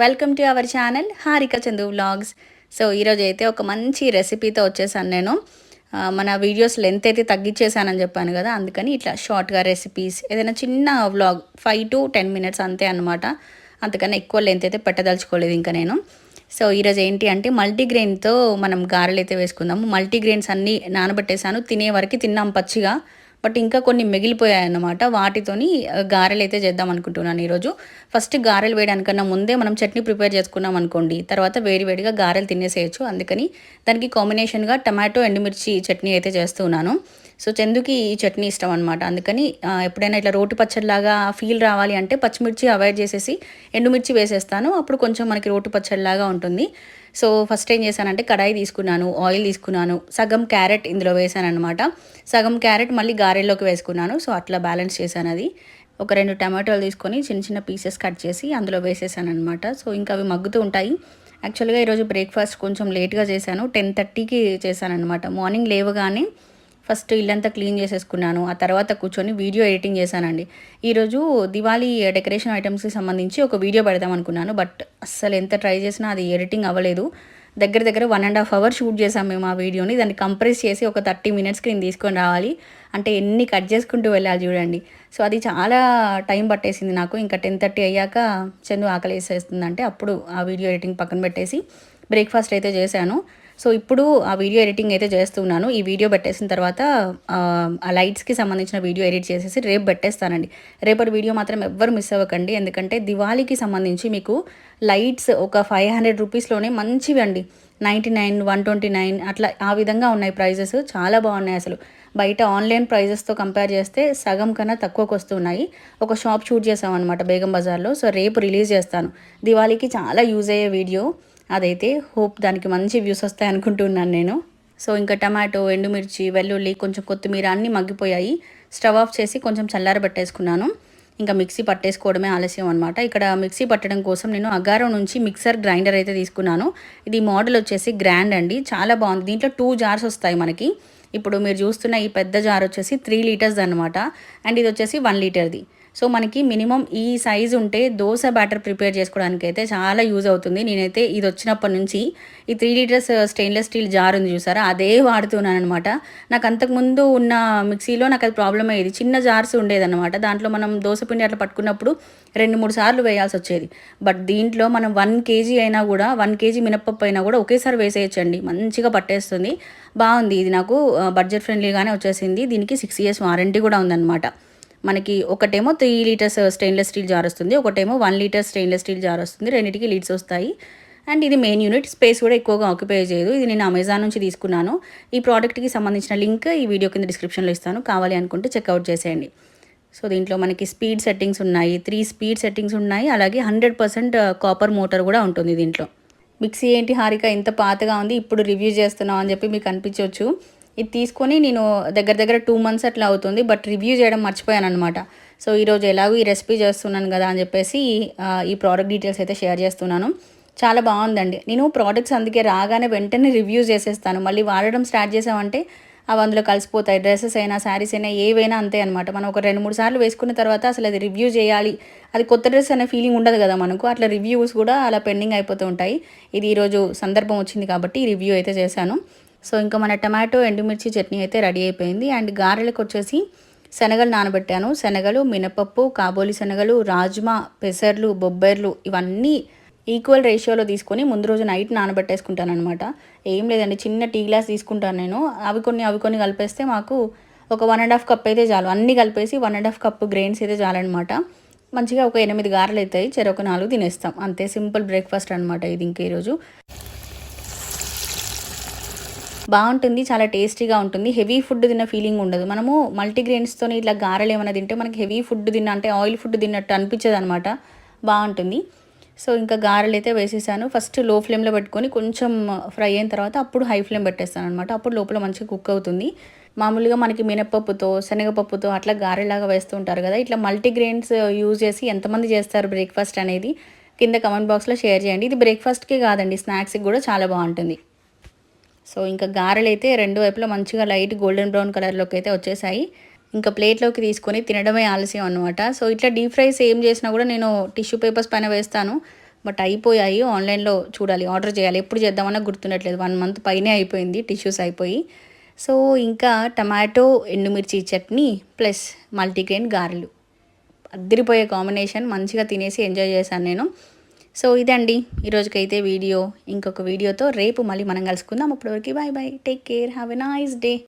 Welcome to our channel Harika Chandu vlogs so ఈరోజు అయితే ఒక మంచి రెసిపీతో వచ్చేసాను నేను. మన వీడియోస్ లెంత్ అయితే తగ్గించేసానని చెప్పాను కదా అందుకని ఇట్లా షార్ట్గా రెసిపీస్ ఏదైనా చిన్న vlog five to ten minutes అంతే అనమాట అంతకన్నా ఎక్కువ లెంత్ అయితే పెట్టదలుచుకోలేదు ఇంకా నేను. సో ఈరోజు ఏంటి అంటే మల్టీగ్రెయిన్తో మనం గారెలు అయితే వేసుకుందాము. మల్టీగ్రెయిన్స్ అన్నీ నానబెట్టేసాను తినే వరకు తిన్నాం పచ్చిగా. బట్ ఇంకా కొన్ని మిగిలిపోయాయి అన్నమాట వాటితోని గారెలు అయితే చేద్దాం అనుకుంటున్నాను ఈరోజు. ఫస్ట్ గారెలు వేయడానికన్నా ముందే మనం చట్నీ ప్రిపేర్ చేసుకున్నాం అనుకోండి. తర్వాత వేడివేడిగా గారెలు తినేసేయచ్చు. అందుకని దానికి కాంబినేషన్గా టమాటో ఎండుమిర్చి చట్నీ అయితే చేస్తున్నాను సో చందుకి ఈ చట్నీ ఇష్టం అనమాట అందుకని ఎప్పుడైనా ఇట్లా రోటి పచ్చడిలాగా ఫీల్ రావాలి అంటే పచ్చిమిర్చి అవాయిడ్ చేసేసి ఎండుమిర్చి వేసేస్తాను. అప్పుడు కొంచెం మనకి రోటి పచ్చడిలాగా ఉంటుంది. సో ఫస్ట్ ఏం చేశానంటే కడాయి తీసుకున్నాను ఆయిల్ తీసుకున్నాను సగం క్యారెట్ ఇందులో వేసాను అనమాట సగం క్యారెట్ మళ్ళీ గారెల్లోకి వేసుకున్నాను. సో అట్లా బ్యాలెన్స్ చేశాను అది. ఒక రెండు టమాటోలు తీసుకొని చిన్న చిన్న పీసెస్ కట్ చేసి అందులో వేసేసాను అనమాట సో ఇంకా అవి మగ్గుతూ ఉంటాయి. యాక్చువల్గా ఈరోజు బ్రేక్ఫాస్ట్ కొంచెం లేట్గా చేశాను. టెన్ థర్టీకి చేశాను అనమాట మార్నింగ్ లేవగానే ఫస్ట్ ఇల్లంతా క్లీన్ చేసేసుకున్నాను. ఆ తర్వాత కూర్చొని వీడియో ఎడిటింగ్ చేశానండి. ఈరోజు దివాళీ డెకరేషన్ ఐటమ్స్కి సంబంధించి ఒక వీడియో పెడదాం అనుకున్నాను. బట్ అస్సలు ఎంత ట్రై చేసినా అది ఎడిటింగ్ అవ్వలేదు. దగ్గర దగ్గర one and half hour shoot చేసాం మేము ఆ వీడియోని. దాన్ని కంప్రెస్ చేసి ఒక థర్టీ మినిట్స్కి నేను తీసుకొని రావాలి. అంటే ఎన్ని కట్ చేసుకుంటూ వెళ్ళాలి చూడండి. సో అది చాలా టైం పట్టేసింది నాకు. ఇంకా టెన్ థర్టీ అయ్యాక చందు ఆకలి వేసేస్తుందంటే అప్పుడు ఆ వీడియో ఎడిటింగ్ పక్కన పెట్టేసి బ్రేక్ఫాస్ట్ అయితే చేశాను. సో ఇప్పుడు ఆ వీడియో ఎడిటింగ్ అయితే చేస్తున్నాను. ఈ వీడియో పెట్టేసిన తర్వాత ఆ, లైట్స్కి సంబంధించిన వీడియో ఎడిట్ చేసేసి రేపు పెట్టేస్తానండి. రేపటి వీడియో మాత్రం ఎవ్వరు మిస్ అవ్వకండి. ఎందుకంటే దివాళీకి సంబంధించి మీకు లైట్స్ ఒక ఫైవ్ హండ్రెడ్ రూపీస్లోనే మంచివి అండి. Ninety nine one twenty nine అట్లా ఆ విధంగా ఉన్నాయి ప్రైజెస్. చాలా బాగున్నాయి అసలు. బయట ఆన్లైన్ ప్రైజెస్తో కంపేర్ చేస్తే సగం కన్నా తక్కువకు వస్తున్నాయి. ఒక షాప్ షూట్ చేసామన్నమాట బేగం బజార్లో. సో రేపు రిలీజ్ చేస్తాను. దివాళీకి చాలా యూజ్ అయ్యే వీడియో. అదైతే హోప్ దానికి మంచి వ్యూస్ వస్తాయి అనుకుంటున్నాను నేను. సో ఇంకా టమాటో ఎండుమిర్చి వెల్లుల్లి కొంచెం కొత్తిమీర అన్నీ మగ్గిపోయాయి. స్టవ్ ఆఫ్ చేసి కొంచెం చల్లారబెట్టేసుకున్నాను ఇంకా మిక్సీ పట్టేసుకోవడమే ఆలస్యం అనమాట ఇక్కడ మిక్సీ పట్టడం కోసం నేను అగారం నుంచి మిక్సర్ గ్రైండర్ అయితే తీసుకున్నాను. ఇది మోడల్ వచ్చేసి గ్రాండ్ అండి. చాలా బాగుంది. దీంట్లో టూ జార్స్ వస్తాయి మనకి. ఇప్పుడు మీరు చూస్తున్న ఈ పెద్ద జార్ వచ్చేసి త్రీ లీటర్స్ అనమాట అండ్ ఇది వచ్చేసి వన్ లీటర్ది. సో మనకి మినిమం ఈ సైజు ఉంటే దోశ బ్యాటర్ ప్రిపేర్ చేసుకోవడానికి అయితే చాలా యూజ్ అవుతుంది. నేనైతే ఇది వచ్చినప్పటి నుంచి ఈ three litres stainless steel jar ఉంది చూసారా? అదే వాడుతున్నాను అనమాట నాకు అంతకుముందు ఉన్న మిక్సీలో నాకు అది ప్రాబ్లం అయ్యేది. చిన్న జార్స్ ఉండేదన్నమాట. దాంట్లో మనం దోశ పిండి అట్లా పట్టుకున్నప్పుడు రెండు మూడు సార్లు వేయాల్సి వచ్చేది. బట్ దీంట్లో మనం వన్ కేజీ అయినా కూడా వన్ కేజీ మినప్పప్పు అయినా కూడా ఒకేసారి వేసేయచ్చండి. మంచిగా పట్టేస్తుంది. బాగుంది. ఇది నాకు uh, బడ్జెట్ ఫ్రెండ్లీగానే వచ్చేసింది. దీనికి సిక్స్ ఇయర్స్ వారంటీ కూడా ఉందన్నమాట. మనకి ఒకటేమో three litres stainless steel jar వస్తుంది ఒకటేమో one litre stainless steel jar వస్తుంది రెండింటికి లీడ్స్ వస్తాయి. అండ్ ఇది మెయిన్ యూనిట్ స్పేస్ కూడా ఎక్కువగా ఆక్యుపై చేయదు. ఇది నేను అమెజాన్ నుంచి తీసుకున్నాను. ఈ ప్రోడక్ట్కి సంబంధించిన లింక్ ఈ వీడియో కింద డిస్క్రిప్షన్లో ఇస్తాను. కావాలి అనుకుంటే చెక్అవుట్ చేసేయండి. సో దీంట్లో మనకి స్పీడ్ సెట్టింగ్స్ ఉన్నాయి. త్రీ స్పీడ్ సెట్టింగ్స్ ఉన్నాయి. అలాగే హండ్రెడ్ పర్సెంట్ కాపర్ మోటార్ కూడా ఉంటుంది దీంట్లో. మిక్సీ ఏంటి హారిక? ఇంత పాతగా ఉంది. ఇప్పుడు రివ్యూ చేస్తున్నావు అని చెప్పి మీకు అనిపించవచ్చు. ఇది తీసుకొని నేను దగ్గర దగ్గర టూ మంత్స్ అట్లా అవుతుంది బట్ రివ్యూ చేయడం మర్చిపోయాను అనమాట సో ఈరోజు ఎలాగో ఈ రెసిపీ చేస్తున్నాను కదా అని చెప్పేసి ఈ ప్రోడక్ట్ డీటెయిల్స్ అయితే షేర్ చేస్తున్నాను. చాలా బాగుందండి. నేను ప్రోడక్ట్స్ అందుకే రాగానే వెంటనే రివ్యూ చేసేస్తాను. మళ్ళీ వాడడం స్టార్ట్ చేసామంటే అవి అందులో కలిసిపోతాయి. డ్రెస్సెస్ అయినా శారీస్ అయినా ఏవైనా అంతే అనమాట మనం ఒక రెండు మూడు సార్లు వేసుకున్న తర్వాత అసలు అది రివ్యూ చేయాలి. అది కొత్త డ్రెస్ అనే ఫీలింగ్ ఉండదు కదా మనకు. అట్లా రివ్యూస్ కూడా అలా పెండింగ్ అయిపోతూ ఉంటాయి. ఇది ఈరోజు సందర్భం వచ్చింది కాబట్టి ఈ రివ్యూ అయితే చేశాను. సో ఇంకా మన టమాటో ఎండుమిర్చి చట్నీ అయితే రెడీ అయిపోయింది. అండ్ గారెలకు వచ్చేసి శనగలు నానబెట్టాను. శనగలు మినపప్పు కాబోలి శనగలు రాజ్మా పెసర్లు బొబ్బర్లు ఇవన్నీ ఈక్వల్ రేషియోలో తీసుకొని ముందు రోజు నైట్ నానబెట్టేసుకుంటాను అనమాట ఏం లేదండి చిన్న టీ గ్లాస్ తీసుకుంటాను నేను. అవి కొన్ని అవి కొన్ని కలిపేస్తే మాకు ఒక వన్ అండ్ హాఫ్ కప్ అయితే చాలు. అన్నీ కలిపేసి one and half cup grains అయితే చాలన్నమాట. మంచిగా ఒక ఎనిమిది గారెలు అవుతాయి. చెరొక నాలుగు తినేస్తాం. అంతే సింపుల్ బ్రేక్ఫాస్ట్ అనమాట ఇది ఇంక ఈరోజు. బాగుంటుంది చాలా టేస్టీగా ఉంటుంది. హెవీ ఫుడ్ తిన్న ఫీలింగ్ ఉండదు. మనము మల్టీగ్రెయిన్స్తో ఇట్లా గారెలు ఏమైనా తింటే మనకి హెవీ ఫుడ్ తిన్న అంటే ఆయిల్ ఫుడ్ తిన్నట్టు అనిపించదు అనమాట బాగుంటుంది. సో ఇంకా గారెలు అయితే వేసేసాను. ఫస్ట్లో ఫ్లేమ్లో పెట్టుకొని కొంచెం ఫ్రై అయిన తర్వాత అప్పుడు హై ఫ్లేమ్ పెట్టేస్తాను అనమాట అప్పుడు లోపల మంచిగా కుక్ అవుతుంది. మామూలుగా మనకి మినపప్పుతో శనగపప్పుతో అట్లా గారెలాగా వేస్తూ ఉంటారు కదా. ఇట్లా మల్టీగ్రెయిన్స్ యూజ్ చేసి ఎంతమంది చేస్తారు బ్రేక్ఫాస్ట్ అనేది కింద కమెంట్ బాక్స్లో షేర్ చేయండి. ఇది బ్రేక్ఫాస్ట్కే కాదండి స్నాక్స్కి కూడా చాలా బాగుంటుంది. సో ఇంకా గారెలు అయితే రెండు వైపులా మంచిగా లైట్ గోల్డెన్ బ్రౌన్ కలర్లోకి అయితే వచ్చేసాయి. ఇంకా ప్లేట్లోకి తీసుకొని తినడమే ఆలస్యం అనమాట సో ఇట్లా డీప్ ఫ్రైస్ ఏం చేసినా కూడా నేను టిష్యూ పేపర్స్ పైన వేస్తాను. బట్ అయిపోయాయి. ఆన్లైన్లో చూడాలి. ఆర్డర్ చేయాలి. ఎప్పుడు చేద్దామన్నా గుర్తుండట్లేదు. వన్ మంత్ పైనే అయిపోయింది. టిష్యూస్ అయిపోయి. సో ఇంకా టమాటో ఎండుమిర్చి చట్నీ ప్లస్ మల్టీగ్రెయిన్ గారెలు. అద్దరిపోయే కాంబినేషన్. మంచిగా తినేసి ఎంజాయ్ చేశాను నేను. సో ఇదండి ఈరోజుకైతే వీడియో. ఇంకొక వీడియోతో రేపు మళ్ళీ మనం కలుసుకుందాం. అప్పటివరకు bye bye. Take care. Have a nice day.